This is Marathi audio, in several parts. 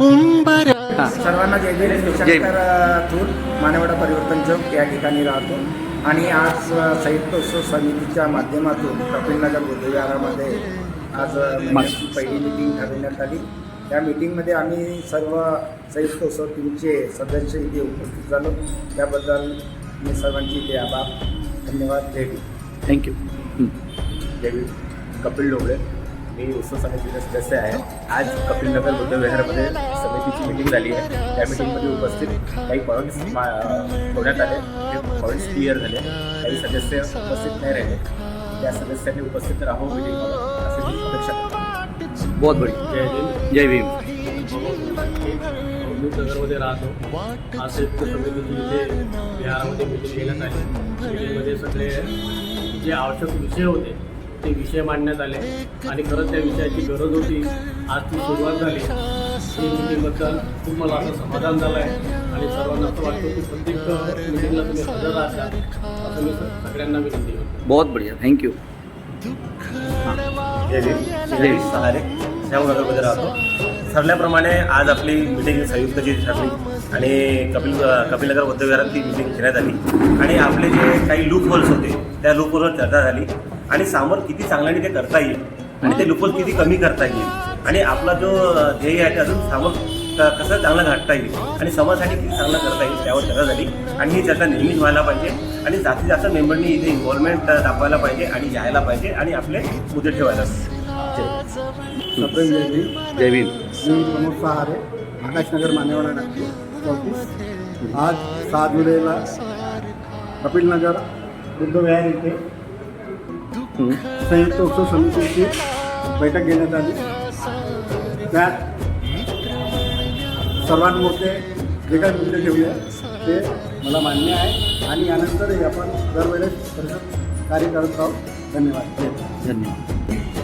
उंबरा. हां. सर्वांना जय जय जय. थूर मानेवाडा परिवर्तन चौक या ठिकाणी राहतो. आणि आज उत्सव समितीच्या माध्यमातून कपिलनगर बुद्धविहारामध्ये आज पहिली मिटिंग ठरवण्यात आली. त्या मिटिंगमध्ये आम्ही सर्व संयुक्त उत्सव टीमचे सदस्य इथे उपस्थित झालो. त्याबद्दल मी सर्वांचे इथे आभार. धन्यवाद. जय थँक्यू देवी कपिल डोबळे मी उत्सव समितीचे सदस्य आहे. आज कपिलनगर बुद्धविहारामध्ये समितीची मिटिंग झाली आहे. त्या मिटिंगमध्ये उपस्थित काही पॉईंट्स ठेवण्यात आले. ते पॉईंट्स क्लिअर झाले. काही सदस्य उपस्थित नाही राहिले. त्या सदस्यांनी उपस्थित मिटिंगमध्ये असे मी अपेक्षा करतो. बहुत बढिया. जय हिंद. जय भीम. मी नगरमध्ये राहतो. आज संयुक्त समितीची इथे बिहारामध्ये मिटिंग घेण्यात आली मिटिंगमध्ये सगळे जे आवश्यक विषय होते ते विषय मांडण्यात आले. आणि खरंच त्या विषयाची गरज होती. आज ती सुरुवात झाली. ही मिटिंगबद्दल खूप मला असं समाधान झालं आहे आणि सर्वांना असं वाटतं की प्रत्येक मिटिंगला तुम्ही हजर राहता असं मी सगळ्यांना विनंती करतो. बहुत बढिया. थँक्यू सहारे श्यामनगरमध्ये राहतो. ठरल्याप्रमाणे आज आपली मिटिंग संयुक्तची ठरली. आणि कपिल कपिलनगर बुद्धविहारात ती मिटिंग घेण्यात आली. आणि आपले जे काही लूप होल्स होते त्या लूप होलवर चर्चा झाली. आणि सामोर किती चांगल्याने ते करता येईल आणि ते लूप किती कमी करता येईल. आणि आपला जो ध्येय आहे ते अजून सामोर क- कसं चांगलं गाठता येईल. आणि समाजासाठी किती चांगलं करता येईल त्यावर चर्चा झाली. आणि ही चर्चा नेहमीच व्हायला पाहिजे. आणि जास्तीत जास्त मेंबरनी इथे इन्व्हॉल्वमेंट दाखवायला पाहिजे आणि यायला पाहिजे आणि आपले मुद्दे ठेवायला. पाहिजे सप्रेम जय भीम जय भीम. मी प्रमोद सहारे आकाशनगर मानेवाडा नागपूर चौतीस आज सहा जुलैला कपिलनगर बुद्धविहार येथे हं. संयुक्त उत्सव समितीची बैठक घेण्यात आली. त्यात सर्वात मोठे जे काही मुद्दे ठेवले ते मला मान्य आहे. आणि यानंतरही आपण दरवेळेस परिषद कार्य करत आहोत धन्यवाद. धन्यवाद.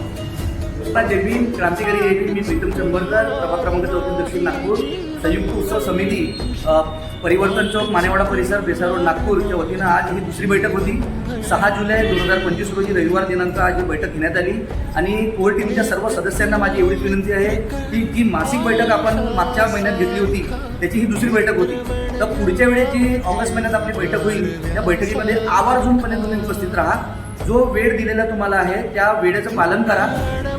हिंद. जय भीम क्रांतिकारी जय भीम मी प्रीतम चंबरकर प्रभाग क्रमांक चौथी दक्षिण नागपूर संयुक्त उत्सव समिती परिवर्तन चौक मानेवाडा परिसर बेसार रोड नागपूरच्या वतीनं आज ही दुसरी बैठक होती. सहा जुलै दोन हजार पंचवीस रोजी रविवार दिनांक आज ही बैठक घेण्यात आली. आणि कोर टीमच्या सर्व सदस्यांना माझी एवढीच विनंती आहे की जी मासिक बैठक आपण मागच्या महिन्यात घेतली होती त्याची ही दुसरी बैठक होती. तर पुढच्या वेळेची ऑगस्ट महिन्यात आपली बैठक होईल. त्या बैठकीमध्ये आवर्जूनपणे तुम्ही उपस्थित राहा. जो वेळ दिलेला तुम्हाला आहे त्या वेळेचं पालन करा.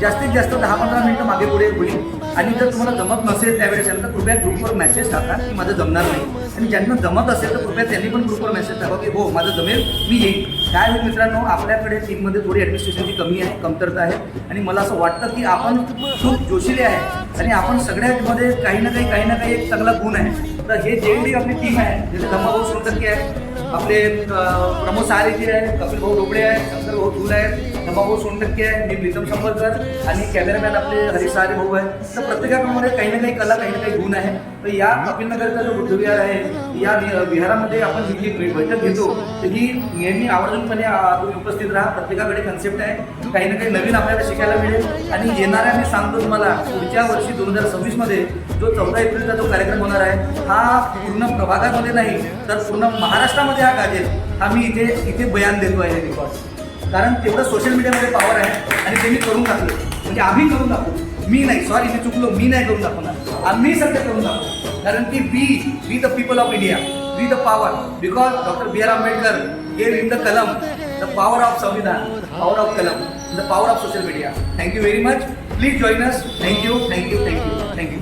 जास्तीत जास्त दहा पंधरा मिनिटं मागे पुढे होईल. आणि जर तुम्हाला जमत नसेल त्यावेळेस तर कृपया ग्रुपवर मेसेज टाका की माझं जमणार नाही. आणि ज्यांना जमत असेल तर कृपया त्यांनी पण ग्रुपवर मेसेज टाका की हो माझं जमेल मी येईल काय होईल मित्रांनो आपल्याकडे टीममध्ये थोडी ॲडमिनिस्ट्रेशनची कमी आहे कमतरता आहे. आणि मला असं वाटतं की आपण खूप जोशिले आहे. आणि आपण सगळ्यामध्ये काही ना काही काही ना काही एक चांगला गुण आहे. तर हे जेवढी आपली टीम आहे जसे धम्माभाऊ सोनटक्के आहे आपले प्रमोद सहारेजी आहे कपिल भाऊ डोबळे आहे शंकर भाऊ धूल आहे भाऊ सोनटक्के आहे मी प्रीतम शंभरकर आणि कॅमेरामॅन आपले हरीश सहारे भाऊ आहे तर प्रत्येकामध्ये काही ना काही कला काही ना काही गुण आहे. तर या कपिलनगरचा जो बुद्धविहार आहे या विहारामध्ये आपण ही जी बैठक घेतो तर ही नेहमी आवर्जूनपणे तुम्ही उपस्थित राहा. प्रत्येकाकडे कन्सेप्ट आहे. काही ना काही नवीन आपल्याला शिकायला मिळेल. आणि येणाऱ्या मी सांगतो तुम्हाला पुढच्या वर्षी दोन हजार सव्वीसमध्ये जो चौदा एप्रिलचा जो कार्यक्रम होणार आहे हा पूर्ण प्रभागामध्ये नाही तर पूर्ण महाराष्ट्रामध्ये हा मी इथे इथे बयान देतो आहे रेकॉर्ड कारण तेवढं सोशल मीडियामध्ये पॉवर आहे आणि ते मी करून टाकलं. म्हणजे आम्ही करून दाखवू मी नाही सॉरी मी चुकलो, मी नाही करून दाखवणार आम्ही सध्या करून दाखवू कारण की we we the people of India we the power because doctor B R Ambedkar gave in the kalam the power of samvidhan power of kalam the power of social media thank you very much please join us thank you thank you thank you thank you